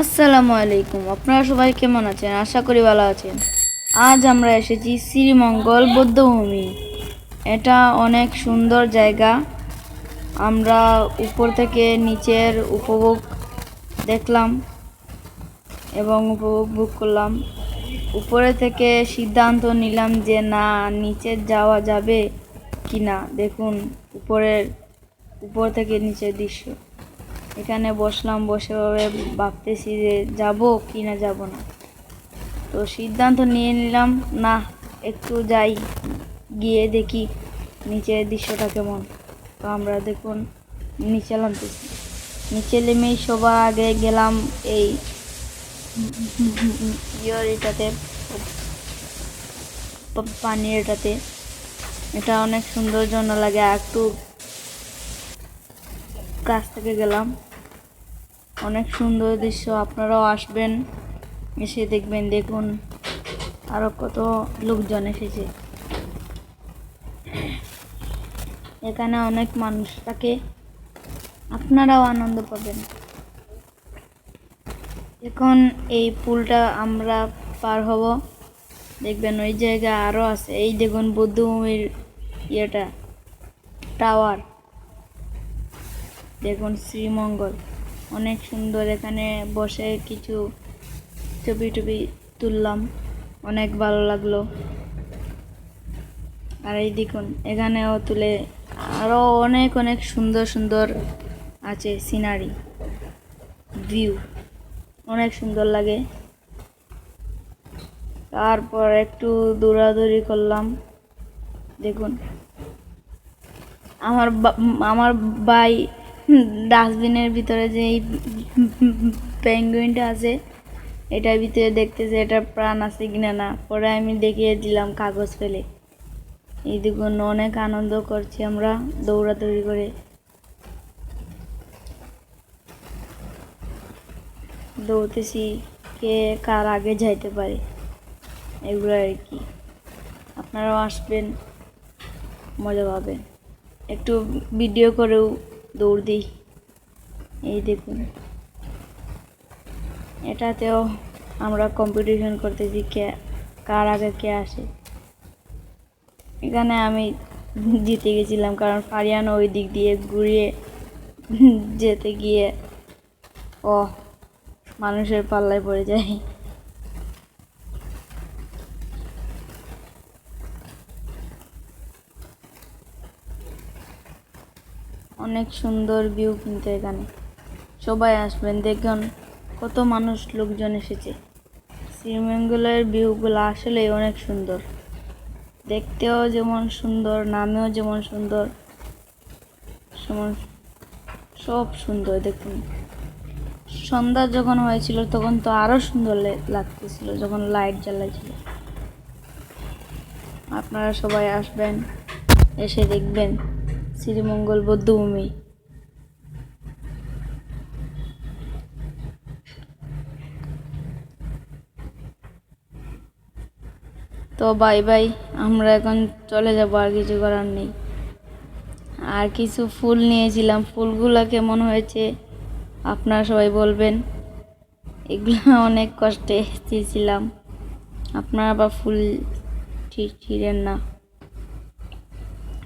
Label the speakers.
Speaker 1: আসসালামু আলাইকুম। আপনারা সবাই কেমন আছেন? আশা করি ভালো আছেন। আজ আমরা এসেছি শ্রীমঙ্গল বৌদ্ধভূমি। এটা অনেক সুন্দর জায়গা। আমরা উপর থেকে নিচের উপভোগ দেখলাম এবং উপভোগ করলাম। উপরে থেকে সিদ্ধান্ত নিলাম যে না, নিচে যাওয়া যাবে কি না দেখুন, উপরের, উপর থেকে নিচের দৃশ্য। এখানে বসলাম, বসে ভাবে ভাবতেছি যে যাব কি না যাব না। তো সিদ্ধান্ত নিয়ে নিলাম, না, একটু যাই, গিয়ে দেখি নিচের দৃশ্যটা কেমন। তো আমরা দেখুন, নিচে নামতেছি। নিচে নেমেই সবার আগে গেলাম এই ইয়ের এটাতে এটাতে এটা অনেক সুন্দর জন্য লাগে একটু কাছ থেকে গেলাম। অনেক সুন্দর দৃশ্য, আপনারাও আসবেন। এসে দেখবেন, দেখুন আরও কত লোকজন এসেছে। এখানে অনেক মানুষ থাকে, আপনারাও আনন্দ পাবেন। এখন এই পুলটা আমরা পার হব। দেখবেন ওই জায়গায় আরও আছে, এই দেখুন বৌদ্ধভূমির ইয়েটা, টাওয়ার। দেখুন শ্রীমঙ্গল। অনেক সুন্দর। এখানে বসে কিছু ছবি টবি তুললাম। অনেক ভালো লাগল। আর এই দেখুন, এখানেও তুলে আরও অনেক অনেক সুন্দর সুন্দর আছে সিনারি ভিউ অনেক সুন্দর লাগে। তারপর একটু দৌড়াদৌড়ি করলাম। দেখুন, আমার আমার ভাই ডাস্টবিনের ভিতরে যে এই পেঙ্গুইনটা আছে, এটার ভিতরে দেখতেছে এটা প্রাণ আছে কিনা না পরে আমি দেখিয়ে দিলাম কাগজ ফেলে। এই দেখুন, অনেক আনন্দ করছি আমরা দৌড়াদৌড়ি করে। দৌড়তেছি, কে কার আগে যাইতে পারে, এগুলো আর কি। আপনারাও আসবেন, মজা পাবেন। একটু ভিডিও করেও দৌড় দিই। এই দেখুন। এটাতেও আমরা কম্পিটিশন করতেছি কে, কার আগে কে আসে। এখানে আমি জিতে গেছিলাম কারণ ফারিয়ানো ওই দিক দিয়ে ঘুরিয়ে যেতে গিয়ে ও মানুষের পাল্লায় পড়ে যায়। অনেক সুন্দর ভিউ কিন্তু এখানে। সবাই আসবেন, দেখুন কত মানুষ, লোকজন এসেছে। শ্রীমঙ্গলের ভিউগুলো আসলে অনেক সুন্দর। দেখতেও যেমন সুন্দর, নামেও যেমন সুন্দর সব সুন্দর, দেখুন। সন্ধ্যা যখন হয়েছিল তখন তো আরও সুন্দর লাগতেছিল, যখন লাইট জ্বালাইছিল। আপনারা সবাই আসবেন, এসে দেখবেন। শ্রীমঙ্গল বৌদ্ধভূমি। তো বাই বাই, আমরা এখন চলে যাব আর কিছু করার নেই। আর কিছু ফুল নিয়েছিলাম, ফুলগুলো কেমন হয়েছে আপনারা সবাই বলবেন। এগুলো অনেক কষ্টে চেয়েছিলাম আপনারা বা ফুল ঠিক ছিলেন না।